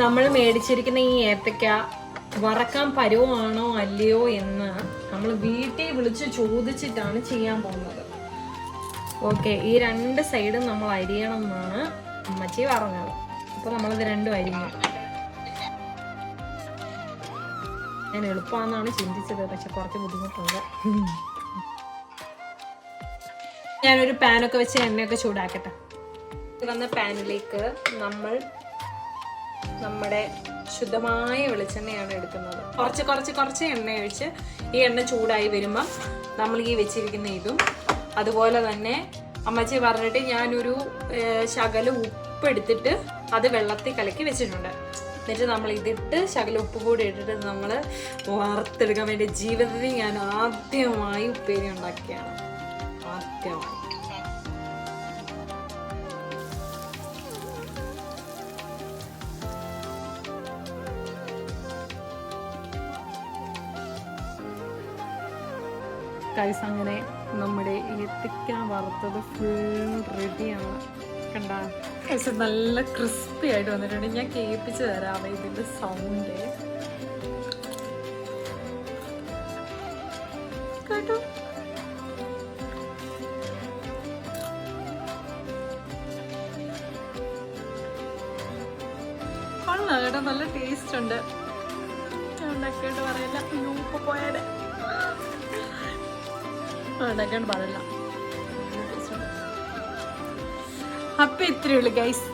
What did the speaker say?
നമ്മൾ മേടിച്ചിരിക്കുന്ന ഈ ഏത്തക്ക വറക്കാൻ പരുവാണോ അല്ലയോ എന്ന് നമ്മൾ വീട്ടിൽ വിളിച്ച് ചോദിച്ചിട്ടാണ് ചെയ്യാൻ പോകുന്നത്. ഓക്കെ ഈ രണ്ട് സൈഡും നമ്മൾ അരിയണം എന്നാണ് അമ്മച്ചി പറഞ്ഞത്. അപ്പൊ നമ്മളിത് രണ്ടും അരിഞ്ഞു ഞാൻ എളുപ്പമാണെന്നാണ് ചിന്തിച്ചത് പക്ഷെ കുറച്ച് ബുദ്ധിമുട്ടുണ്ട്. ഞാനൊരു പാനൊക്കെ വെച്ച് എണ്ണയൊക്കെ ചൂടാക്കട്ടെ. വന്ന പാനിലേക്ക് നമ്മൾ നമ്മുടെ ശുദ്ധമായ വെളിച്ചെണ്ണയാണ് എടുക്കുന്നത്. കുറച്ച് കുറച്ച് കുറച്ച് എണ്ണ ഒഴിച്ച് ഈ എണ്ണ ചൂടായി വരുമ്പം നമ്മൾ ഈ വെച്ചിരിക്കുന്ന ഇതും അതുപോലെ തന്നെ അമ്മച്ചി പറഞ്ഞിട്ട് ഞാനൊരു ശകല ശകലം ഉപ്പ് എടുത്തിട്ട് അത് വെള്ളത്തിൽ കലക്കി വെച്ചിട്ടുണ്ട്. എന്നിട്ട് നമ്മൾ ഇതിട്ട് ശകല ഉപ്പ് കൂടി ഇട്ടിട്ട് നമ്മൾ വറുത്തെടുക്കാൻ വേണ്ടി ജീവിതത്തിൽ ഞാൻ ആദ്യമായി ഉപ്പേരി ഉണ്ടാക്കിയാണ്. ആദ്യമായി. കൈസ് അങ്ങനെ നമ്മുടെ ഏത്തക്ക വറുത്തത് ഫുൾ റെഡിയാണ് കണ്ട? കൈസ് നല്ല ക്രിസ്പി ആയിട്ട് വന്നിട്ടുണ്ട്. ഞാൻ കേൾപ്പിച്ച് തരാം ഇതിന്റെ സൗണ്ട് കേട്ടോ? കേട്ടോ നല്ല ടേസ്റ്റ് ഉണ്ട്. ഉണ്ടാക്കിയിട്ട് പറയില്ല. ഉപ്പ് പോയാലേ. ഉണ്ടാക്കാണ്ട് പാടില്ല. അപ്പൊ ഇത്രയേ ഉള്ളൂ ഗൈസ്